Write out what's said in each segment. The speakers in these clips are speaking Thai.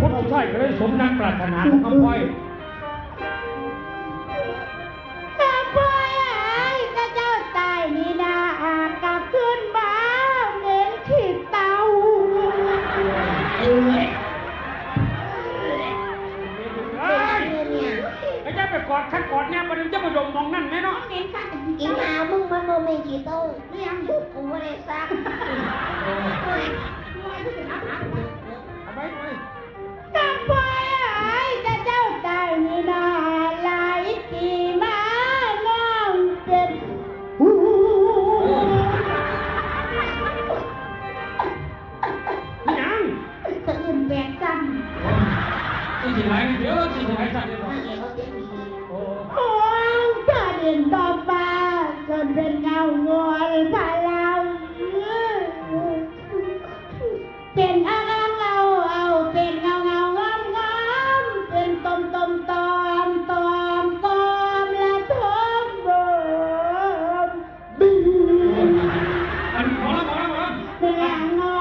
พุทธช่วยก็เลยสมนักปรารถนาของคำพ่อยข้าพ่อยไอ้ถ้าเจ้าตายนี่นะกลับขึ้นมาเหม็นขี้เตาเอ้ยแล้วจะไปกอดขัดกอดเนี่ยประเดี๋ยวจะมาดมมองนั่นไหมเนาะเหม็นข้าแต่อีหามึงมันโมเมนกี่โต้เลี้ยงกูไม่ได้ซักเอาไปไปข้าพ่อยไอ้ถ้าเจ้าตายนี่นะ หลายปีมาน้องเป็นหูนี่ยังสะอื่นแบกกันสี่สิบไหนเดี๋ยวสี่สิบไหนสั่นเลยไม่เห็นเขาเสียงดีโอ้มองถ้า เดินต่อฟ้าจนเป็นเงางอนพาเราเป็นเอาเงาเงาเอาเป็นเงาเงางอมงอมเป็นตมตมตอมตอมตอมและทมบมบีอันพอแล้วพอแล้วพอแล้วเป็นอย่างงอ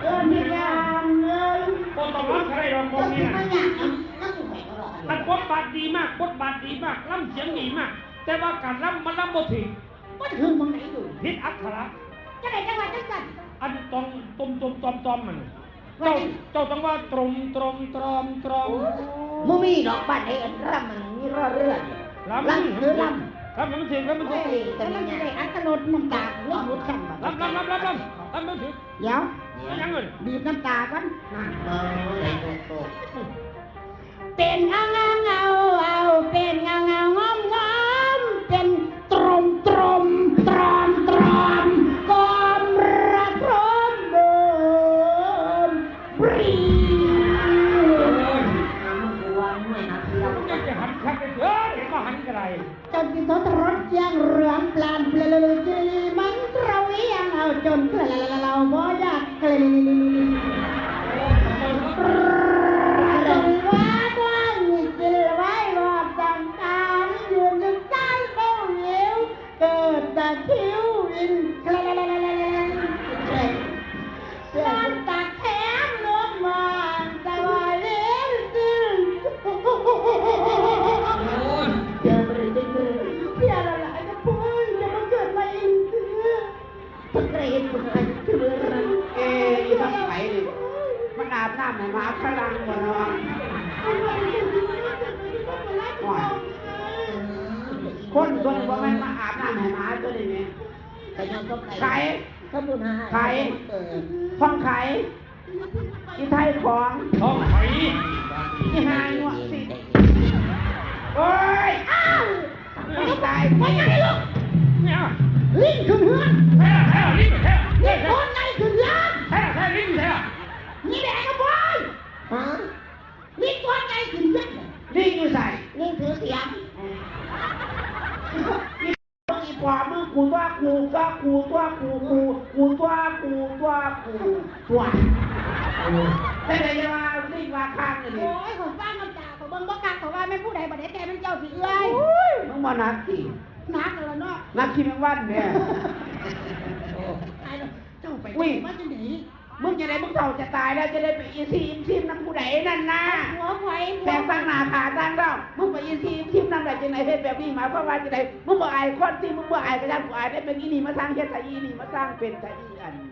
เออมีอย่างเงินโอ้ต้องรับใครรองมก็องคืนี่อนะมันอยากน้ำน้ำแข็งก็หรอกมันบทบาทดีมากบทบาทดีมากล่ำเสียงดีมาก แต่ว่าการล่ำมันล่ำบ่ถึงว่าถึงมึงไหนอยู่พิษอักขระจะไหนจังหวัดจังสันอันตรงตมตมตอมตอมมันเจ้าเจ้าต้องว่าตรงตรงตรอมตรอมมึงมีดอกบ้านไอ้อันร่ำมันมีรอเลือดล่ำร่ำคือร่ล่ำมันถึงล่ำมันำถึเฮ้งยแต่แต่มัมันนเนี่จะยได้อัตโนดน้ำตาเรื่องรถสั่นแบบล่ำล่ำล่ำล่ำล่ำล่ำมันถึงเดี๋ยวยังเงินบีบน้ำตาก่อนเออเลยโตเป็นเงาเงาเงาเอาเป็น ยเห็นว่าหันเระไรจ ตัวนี้เนี่ยแต่ยังต้องไข่ถ้าบุญหาเกิดท้องไข่อีไทยของท้องไข่อีหายหัวสิโอ้ยอ้าวไม่ตายไม่ไงลูกเนี่ยลิ้นขึ้นเฮือนแท้แท้ลิ้นแท้ลิ้แท้นคนไหนขึ้นเฮือนแท้แท้ลิ้นแท้นี่แดงกระบอยฮะลิ้นคนไหนขึ้นเฮือนนี่อยู่ใส่นี่ถือเสียง ขวามือกูตัวกูตัวกูตัวกูกูกูตัวกูตัวกูตัวแต่ไหนจะมาลิงมาข้างเลยโอ้ยขาฟ้ามันจ่าของเบิ่งบ่กักขาว่าแม่ผู้ใดบ่ได้แต่เป็นเจ้าสิเอื้อยมึงมานักสินักแล้วเนาะนักคิดแมงวันเนี่ยเจ้าไปอุ้ย มาจังได๋มึงจะได้มึงเฒ่าจะตายแล้วจะได้ไปอีซีอิมซิมน้ำผู้ใดนั่นนะหัวไฟหัแปลวงตั้งหน้าขาตั้งเรามึงไปอีซีอิมซิมน้ำใดจะไหนเฮ็ดแบบนี้หมายความว่าจะไหนมึงบ่อายคนที่มึงบ่อายกระยันกูอายได้เป็นอีนี่มาสร้างเฮ็ดไทยอีนี่มาสร้างเป็นไทยอีอันนี้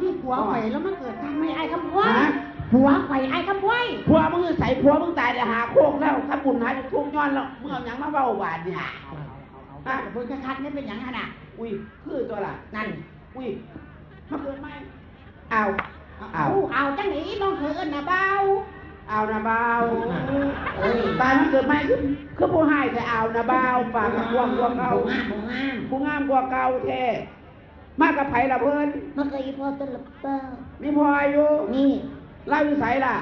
นี่หัวไฟแล้วมันเกิดทางไม่อายคำว่าฮะหัวไฟอายคำว่าผัวมึงใส่ผัวมึงตายแต่หาโคกแล้วถ้าบุญหาจะทุกย้อนแล้วมึงเอาหยังมาเว้าบาดเนี่ย ป้ากับเพิ่นคักๆนี่เป็นหยังหั่นน่ะ อุ้ยคือตัวล่ะ นั่น อุ้ยมาเกิดไหมเอาเอาเอาจังไหนน้องเคยเอิ้นน่ะเบาเอานะเบาเอ้ยบ้านมันเกิดไหมคือคือผู้ให้แต่เอานะเบาปากกับพวงกว่าเก่าบุงามบุงามผู้งามกว่าเก่าแท้มากับไผละเพิ่นมันเคยพอต้นละเป้ามีพลอยอยู่นี่เล่าอยู่ไสล่ะ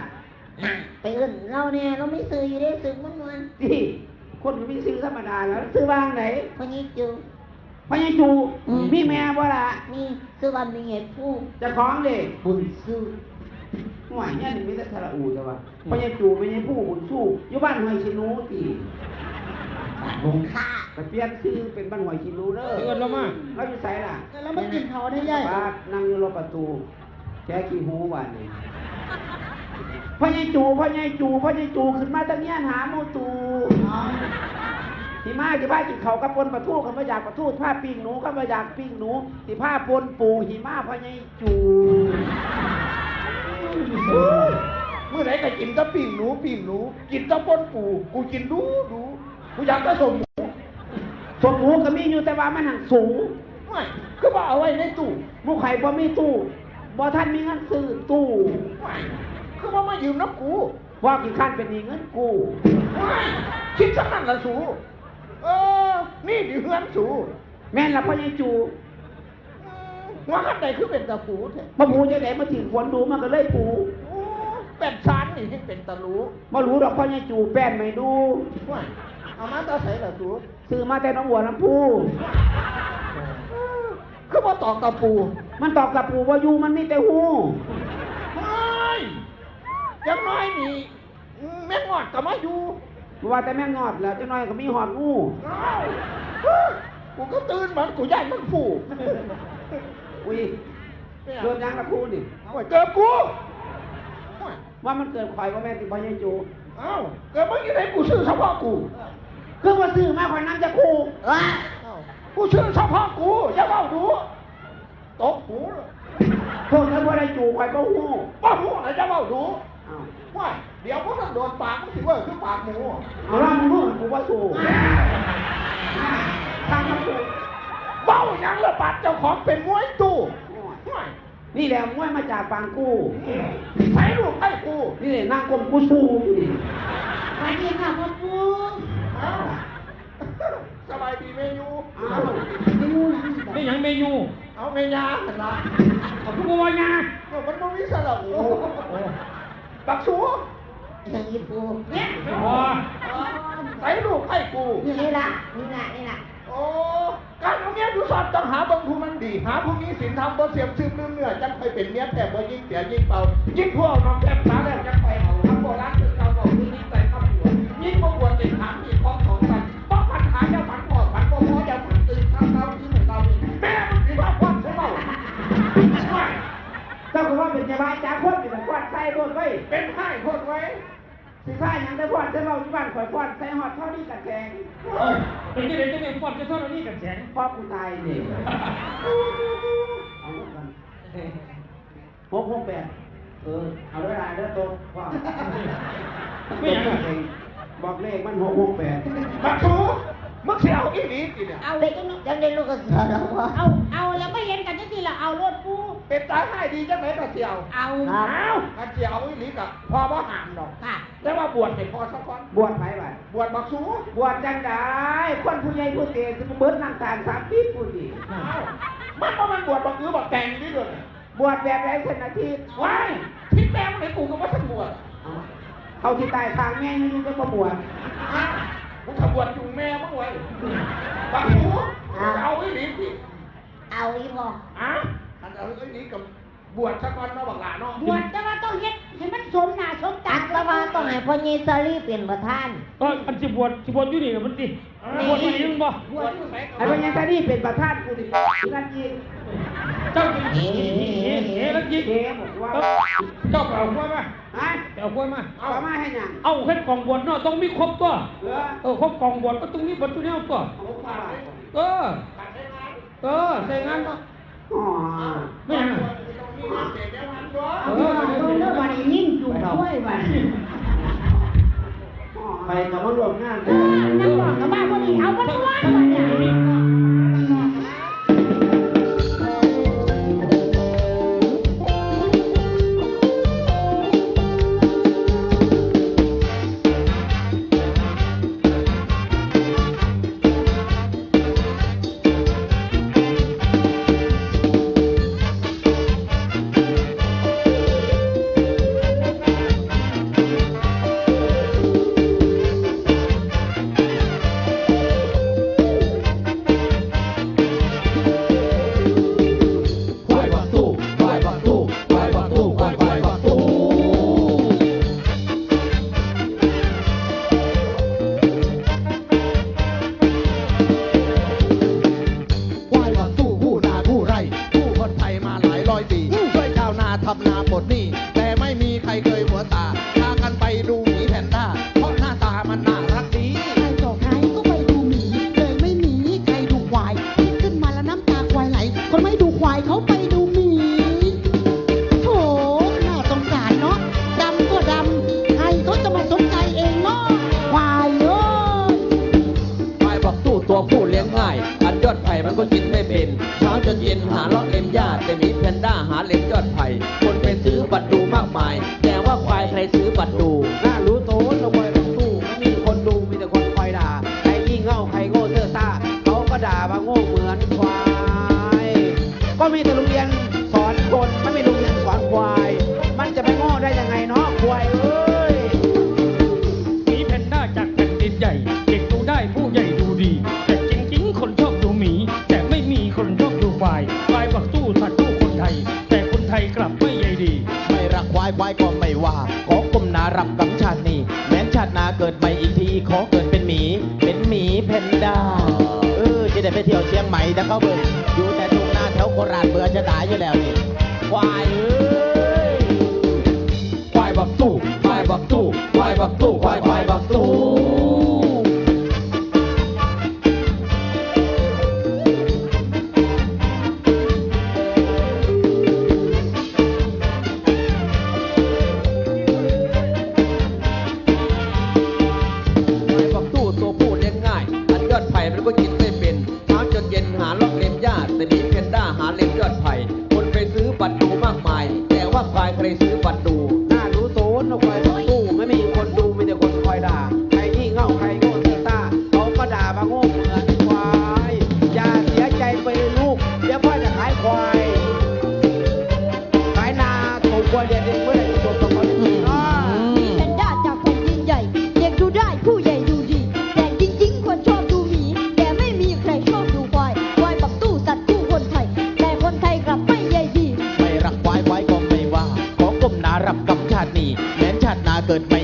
ไปเอื่นเราเนี่ยเราไม่ซื้ออยู่ได้ซื้อมันวันที่ คนก็มีซื้อธรรมดาแล้วซื้อบ้างไหนพอนี้จูพญาจูอืมมีแม่บ่ล่ะนี่ซื้อวันมีเหตุผู้เจะคล้าของเด็บุญซื้อห่วยเนี่ยนี่มีแต่สระอูแต่ว่าพญาจูพญาผู้บุญสู้อยู่บ้านห้วยชินูตีบ้านลงค่าไปเปลี่ยนชื่อเป็นบ้านหอยกินรู้เด้อเอินเรามาเราอยู่ไสล่ะแล้วมันกินเขาได้ยัยบาดนั่งอยู่รอบประตูแค่ขี้หูวันนี้ พ่อใหญ่จูพ่อใหญ่จูพ่อใหญ่จูขึ้นมาตั้งเงี้ยหาหมูตูทีมาที่บ้านกินเขากับปนปลาทูเขามาอยากปลาทูผ้าปิ้งหนูเขามาอยากปิ้งหนูที่ผ้าปนปูหิมาพ่อใหญ่จูเมื่อไหร่ก็กินตะปิ่งหนูปิ่งหนู กินตะปนปูกูกินดูดูกูอยากจะสมหมูส่วนหมูก็มีอยู่แต่ว่ามันหังสูงไม่ก็ว่าเอาไว้ในตู้หมูไข่บ่มีตู้บ่ท่านมีเงินซื้อตู้ คือว่ามายืมน้ำกูว่ากี่ขั้นเป็นหนี้เงินกู้ไม่คิดสักนั่นละสูเออ นี่ดิเฮือนสู แม่นละพ่อใหญ่จูอืมว่าขั้นใดคือเป็นตะปูเถอะมาหมูจะไหนมาถึงฝนดูมันก็เลยปูโอ้เป็นชั้นนี่ให้เป็นตะรู้มารู้ดอกพ่อใหญ่จูแป้นไม่ดูไม่เอามาตาใส่ละสูซื้อมาแต่หน้องบัวลำพูเออคือว่าตอกตะปู มันตอบกับปูว่าอยู่มันมีแต่หูไม่ ยังน้อยนี่แม่งอดกับมาอยู่ว่าแต่แม่งอดแล้วจังน้อยก็มีหอดงูอ้าวกูก็ตื่นมันกูย้ายมันผูกอุ้ยโดนยังละพูนี่เอาไว้เกิดกูว่ามันเกิดข่อยว่าแม่นติพ่อใหญ่จูเอ้าเกิดเมื่อกี้ไหนกูซื้อเฉพาะกูคือว่าซื้อมาข่อยน้ำจะคู่ว้าเอ้ากูซื้อเฉพาะกูอย่าเล่าดูตกหูเลยพวกนั้นพ่อใหญ่จูข่อยก็หูว่าหูอะไรจะเล่าดูอ้า วว่าเดี๋ยวพวกมันโดนปากมันสิเว่าคือปากหมูเอาล่ะมึงรู้กูว่าสู้ทางมันสู้เบ้าหยังละบาดเจ้าของเป็นมวยตู้ไม่นี่แหละมวยมาจากปางกู้ใส่ลูกให้กูนี่แหละนั่งกลมกูสู้อยู่นี่สวัสดีค่ะพ่อปูเอ้าสบายดีเมยูอ้าวดูหลังไม่หยังเมยูเอาเมยาเห็นละเอาผู้ว่าไงมันต้องมีสระอู บักชูอย่างนี้ปูเนี่ยอ๋อใส่ลูกให้กูนี่ละนี่ละนี่ละโอ้การเอาเมียดูสอดต้องหาบางผู้มันดี หาผู้มีศีลธรรมบ่เสียมซึมลืมเนื้อจังไปเป็นเมียแต่บ่ยิ่งเสียยิ่งเบายิ่งพวกน้องแก้มสาแล้วจังไปเอาทำโบราณคือเก่าบอกคือยิ่งใส่ข้าวหัวยิ่งบ่บวชติดหางอีกของของ จ้าก็ว่าเป็นยาบ้าจ้าคนเป็นควันใส่รถไว้ เป็นไห้โคตรไว้สิซ่าหยังได้พอนใส่เราที่บ้านข่อยพอนใส่หอดเท่านี้กันแกงเอ้ยเป็นยังไงจะเป็นฟอดจะเท่านี้กันแข็งพ่อกูตายนี่เอากันหกหกแปดเออเอาเวลาเด้อตรงพ่อไม่หยังอะบอกเลขมันหกหกแปดบักชูมึงเสียวอีหลีสิเนี่ยเอาเด็กยังได้ลูกกระเสือแล้ววะเอา เป็นตายให้ดีจังไหนก็เสียวเอาครับอ้าวถ้าเสียวอีหลีกับพอบ่ห่ามดอกค่ะแต่ว่าบวชให้พอสักก่อนบวชไปไปบวชบักชูบวชจังได้คนผู้ใหญ่ผู้เตะจะเบิดนั่งการสามปีผู้ดีอ้าวมันก็มันบวชบักอื้อบักแตงนี่ด้วยบวชแบบไรเส้นอาทิตย์ว้ายพิษแม่งไหนกูก็ว่าทันบวชเอาเขาที่ตายทางแม่ให้ยุ่งจะมาบวชอ้าวมึงขบวชจุงแม่มึงไว้บักชูเอาอีหลีสิเอาอีบอก อ้าวอันเอาอีหลีกับบวชสักก่อนเนาะบักหลาเนาะบวชแต่ว่าต้องเฮ็ดให้มันสมหน้าสมตาตักละว่าต้องให้พ่อเยซารีเป็นประธานตอนอันสิบวชสิบวชอยู่นี่กับมันดิบวชอยู่นี่มันบ่บวชอยู่ไหนไอ้พญาตานี่เป็นประธานกูดินั่นยิงเจ้าจะเอ๋เอ๋เอ๋แล้วยิงเอ๋บอกว่าเจ้าเอากล้วยมาฮะเอากล้วยมาเอามาให้ยังเอาเฮ็ดกล่องบวชเนาะต้องมีครบตัวเหลือเออครบกล่องบวชก็ต้องมีบรรจุแนวตัวเอาผ้าเออเออใส่งานเนาะ อ๋อไม่หยังอะเอาเบิ่งเด้อวันนี้นิ่มจุ่มด้วยวันนี้ไปกับมารวมงานเออนักบอกกับบ้านวันนี้เอาวันนี้วันนี้าเหล็กยอดไผ่คนไปซื้อบัตรดูมากมาย แต่ว่าควายใครซื้อบัตรดูน่ารู้ตัว ไายก็ไม่ว่า ขอก้มนารับกับชาตินี้ แม้นชาตินาเกิดใหม่อีกที ขอเกิดเป็นหมี เป็นหมีแพนด้า เออจะได้ไปเที่ยวเชียงใหม่แต่วก็เบื่ออยู่แต่ทุ่งนาแถวโคราชเบื่อจะตายอยู่แล้วนี่ควายเออ Cristo. good.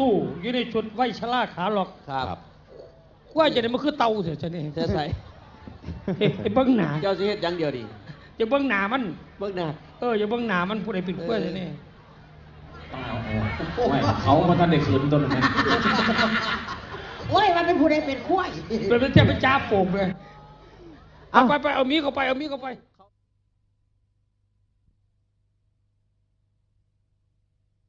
ตู้ยืนในชุดไว้ชะล่าขาหรอก ครับกว่าจะได้มันคือเตาเสียจะนี่เสียใส่เบิ้งหนาเจ้าสิเฮ็ดหยังเดียวดีจะเบิ้งหนามัน เบิ่งหนาเอออย่าเบิ้งหนามันผู้ใดเป็นกล้วจะนี่ตายเอาเขามาท่านได้ขืนต้นนั้นโอ้ยมันเป็นผู้ใดเป็นขั้วอีเป็นเจ้าเป็นจ้าโป่งเลยเอาไปไปเอามีเข้าไปเอามีเข้าไป